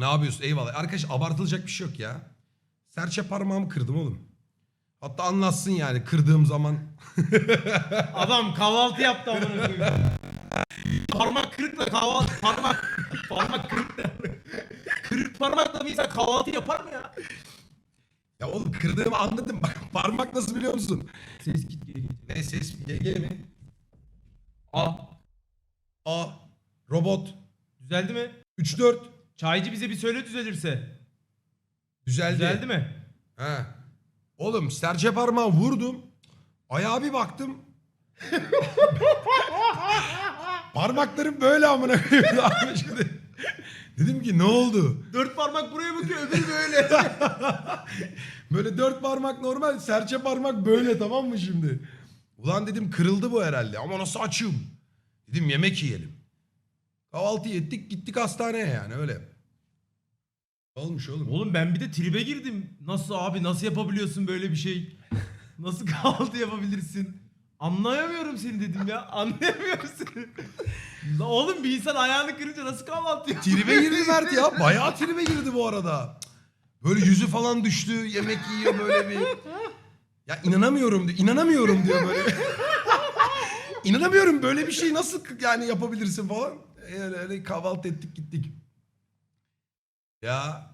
Ne yapıyorsun? Eyvallah. Arkadaş abartılacak bir şey yok ya. Serçe parmağımı kırdım oğlum. Hatta anlatsın yani kırdığım zaman. Adam kahvaltı yaptı amına koyayım. Parmak kırıkla kahvaltı parmak parmak kırıkla. Kırık parmakla bir insan kahvaltı yapar mı ya? Ya oğlum kırdığımı anladım. Bak parmak nasıl biliyor musun? Ses git geri git. Ne ses? GG mi? A. A. Robot. Düzeldi mi? 3-4. Çaycı bize bir söyle düzelirse. Düzeldi. Düzeldi mi? He. Oğlum serçe parmağı vurdum. Ayağa bir baktım. Parmaklarım böyle amına. Abi şimdi. Dedim ki ne oldu? Dört parmak buraya bakıyor öbürü böyle. Böyle dört parmak normal, serçe parmak böyle tamam mı şimdi? Ulan dedim kırıldı bu herhalde ama nasıl açım? Dedim yemek yiyelim. Kahvaltı ettik gittik hastaneye yani öyle. Olmuş oğlum. Oğlum ben bir de tribe girdim. Nasıl abi nasıl yapabiliyorsun böyle bir şey? Nasıl kahvaltı yapabilirsin? Anlayamıyorum seni dedim ya. Anlayamıyorum seni. La oğlum bir insan ayağını kırınca nasıl kahvaltı yapıyor? Tribe girdi Mert ya. Bayağı tribe girdi bu arada. Böyle yüzü falan düştü. Yemek yiyor böyle bir. Ya inanamıyorum diyor. İnanamıyorum diyor böyle. İnanamıyorum böyle bir şey nasıl yani yapabilirsin falan. Öyle, öyle kahvaltı ettik gittik. Ya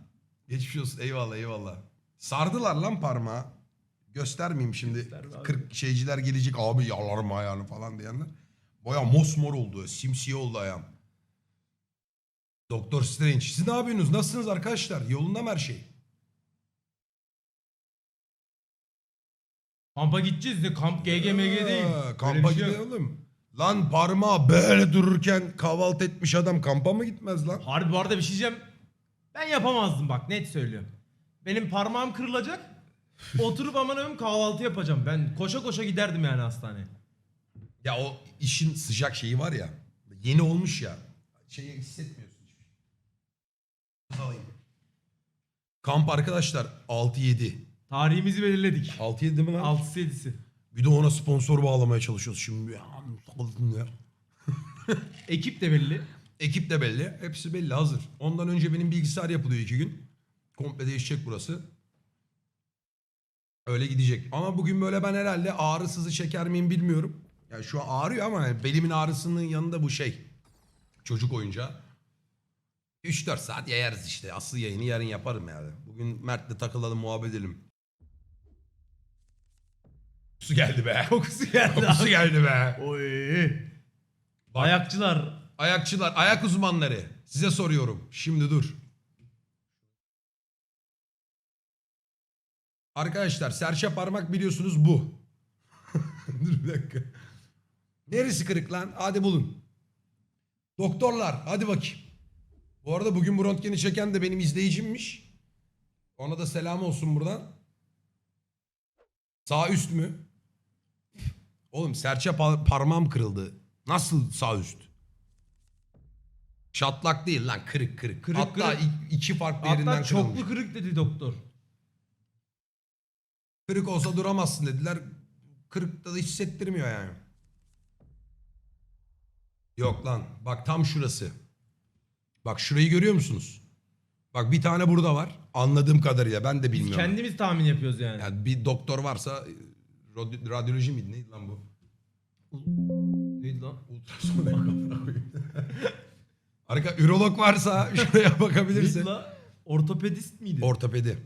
geçmiş olsun eyvallah eyvallah. Sardılar lan parmağı. Göstermeyeyim şimdi. Gösterme abi. 40 şeyciler gelecek abi yalarım ayağını falan diyenler. Baya mosmor oldu. Simsiyah oldu ayağım. Doktor Strange. Siz ne yapıyorsunuz? Nasılsınız arkadaşlar? Yolunda mı her şey? Kampa gideceğiz de kamp GGMG değil. Öyle Kampa şey yok. gidelim. Lan parmağı böyle dururken kahvaltı etmiş adam kampa mı gitmez lan? Harbi bu arada bir şey diyeceğim. Ben yapamazdım bak net söylüyorum. Benim parmağım kırılacak. Oturup aman ömüm kahvaltı yapacağım. Ben koşa koşa giderdim yani hastaneye. Ya o işin sıcak şeyi var ya. Yeni olmuş ya. Şeyi hissetmiyorsun hiçbir şey. Alayım. Kamp arkadaşlar 6-7. Tarihimizi belirledik. 6-7 değil mi lan? 6'sı 7'si. Bir de ona sponsor bağlamaya çalışıyoruz şimdi. Ya, ya. Ekip de belli. Ekip de belli. Hepsi belli hazır. Ondan önce benim bilgisayar yapılıyor iki gün. Komple değişecek burası. Öyle gidecek. Ama bugün böyle ben herhalde ağrı sızı çeker miyim bilmiyorum. Yani şu an ağrıyor ama belimin ağrısının yanında bu şey. Çocuk oyuncağı. 3-4 saat yayarız işte. Asıl yayını yarın yaparım yani. Bugün Mert'le takılalım muhabbet edelim. Kokusu geldi be. Kokusu geldi Kokusu abi. geldi be. Oy. Bak. Ayakçılar. Ayakçılar, ayak uzmanları. Size soruyorum. Şimdi dur. Arkadaşlar serçe parmak biliyorsunuz bu. dur bir dakika. Neresi kırık lan? Hadi bulun. Doktorlar hadi bakayım. Bu arada bugün bu röntgeni çeken de benim izleyicimmiş. Ona da selam olsun buradan. Sağ üst mü? Oğlum serçe pa- parmağım kırıldı. Nasıl sağ üst? Çatlak değil lan kırık kırık. Kırık, Hatta kırık. iki farklı yerinden Hatta kırılmış. çoklu kırık dedi doktor. Kırık olsa duramazsın dediler. Kırıkta da hissettirmiyor yani. Yok lan. Bak tam şurası. Bak şurayı görüyor musunuz? Bak bir tane burada var. Anladığım kadarıyla ben de Biz bilmiyorum. kendimiz tahmin yapıyoruz yani. Yani bir doktor varsa radi- radyoloji miydi neydi lan bu? Neydi lan? Ultrason koyayım. Arka ürolog varsa şuraya bakabilirsin. Neydi lan? Ortopedist miydi? Ortopedi.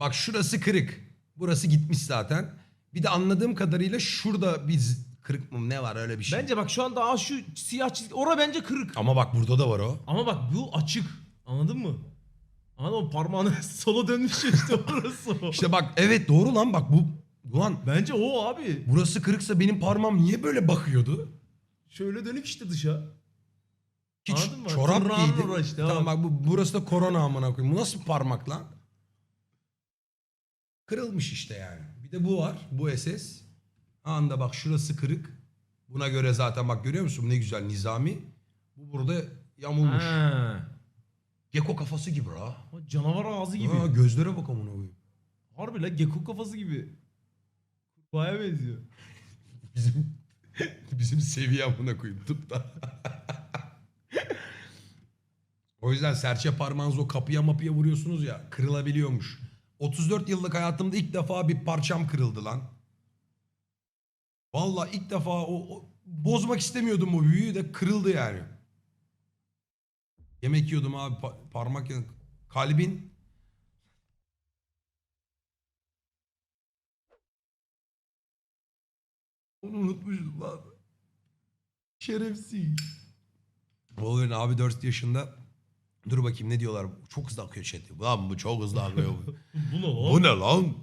Bak şurası kırık. Burası gitmiş zaten. Bir de anladığım kadarıyla şurada bir z- kırık mı ne var öyle bir şey. Bence bak şu anda aa şu siyah çizgi ora bence kırık. Ama bak burada da var o. Ama bak bu açık. Anladın mı? Anladın mı? Parmağını sola dönmüş işte orası o. İşte bak evet doğru lan bak bu. Ulan Bence o abi. burası kırıksa benim parmağım niye böyle bakıyordu? Şöyle dönük işte dışa. Hiç Anladın mı? çorap Tırnağın giydim. tamam bak bu, burası da korona amına koyayım. Bu nasıl bir parmak lan? Kırılmış işte yani. Bir de bu var. Bu SS. Anda bak şurası kırık. Buna göre zaten bak görüyor musun ne güzel nizami. Bu burada yamulmuş. Ha. Geko kafası gibi ha. O Canavar ağzı gibi. Ha, gözlere bak amına koyayım. Harbi la gecko kafası gibi. Kurbağaya benziyor. Bizim bizim seviye amına koyayım tıpta. O yüzden serçe parmağınızı o kapıya mapıya vuruyorsunuz ya kırılabiliyormuş. 34 yıllık hayatımda ilk defa bir parçam kırıldı lan. Vallahi ilk defa o, o- bozmak istemiyordum o büyüyü de kırıldı yani. Yemek yiyordum abi pa- parmak yan- kalbin Onu unutmuşum lan. Şerefsiz. Wolverine abi 4 yaşında. Dur bakayım ne diyorlar. Çok hızlı akıyor chat. Lan bu çok hızlı akıyor. Bu ne lan? bu ne lan?